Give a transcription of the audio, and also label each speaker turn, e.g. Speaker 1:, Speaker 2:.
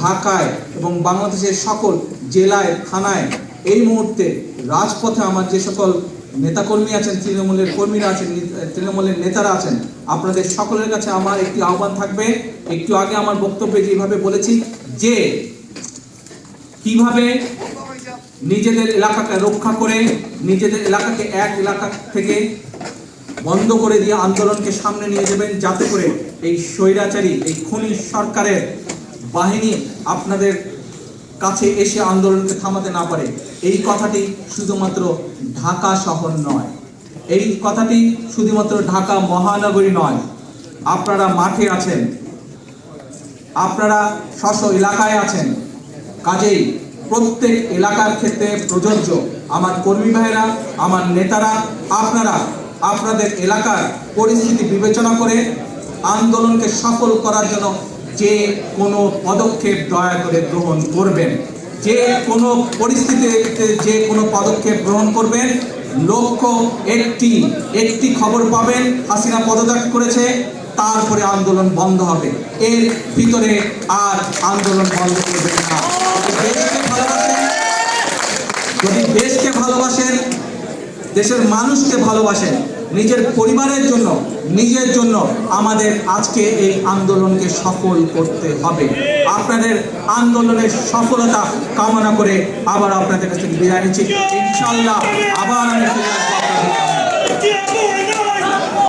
Speaker 1: ঢাকায় এবং বাংলাদেশের সকল জেলায়, থানায় এই মুহূর্তে রাজপথে আমার যে সকল নেতাকর্মী আছেন, তৃণমূলের কর্মীরা আছেন তৃণমূলের নেতারা আছেন, আপনাদের সকলের কাছে আমার একটি আহ্বান থাকবে। একটু আগে আমার বক্তব্যে যেভাবে বলেছি যে, কীভাবে নিজেদের এলাকাকে রক্ষা করে, নিজেদের এলাকাকে এক এলাকা থেকে বন্ধ করে দিয়ে আন্দোলনকে সামনে নিয়ে যাবেন, যাতে করে এই স্বৈরাচারী, এই খনি সরকারের বাহিনী আপনাদের কাছে এসে আন্দোলনকে থামাতে না পারে, এই কথাটি শুধুমাত্র ঢাকা শহর নয়। এই কথাটি শুধুমাত্র ঢাকা মহানগরী নয়। আপনারা মাঠে আছেন, আপনারা স্ব এলাকায় আছেন, কাজেই প্রত্যেক এলাকার ক্ষেত্রে প্রযোজ্য। আমার কর্মী ভাইয়েরা, আমার নেতারা, আপনারা আপনাদের এলাকার পরিস্থিতি বিবেচনা করে আন্দোলনকে সফল করার জন্য যে কোনো পদক্ষেপ দয়া করে গ্রহণ করবেন। যে কোনো পরিস্থিতিতে যে কোনো পদক্ষেপ গ্রহণ করবেন। লক্ষ্য একটি একটি খবর পাবেন, হাসিনা পদত্যাগ করেছে, তারপরে আন্দোলন বন্ধ হবে। এর ভিতরে আর আন্দোলন বন্ধ করবেন না। দেশের মানুষকে ভালোবাসেন। নিজের পরিবারের জন্য, নিজের জন্য আমাদের আজকে এই আন্দোলনকে সফল করতে হবে। আপনাদের আন্দোলনের সফলতা কামনা করে আবার আপনাদের কাছে বিদায় নিচ্ছি। ইনশাল্লাহ আবার আমি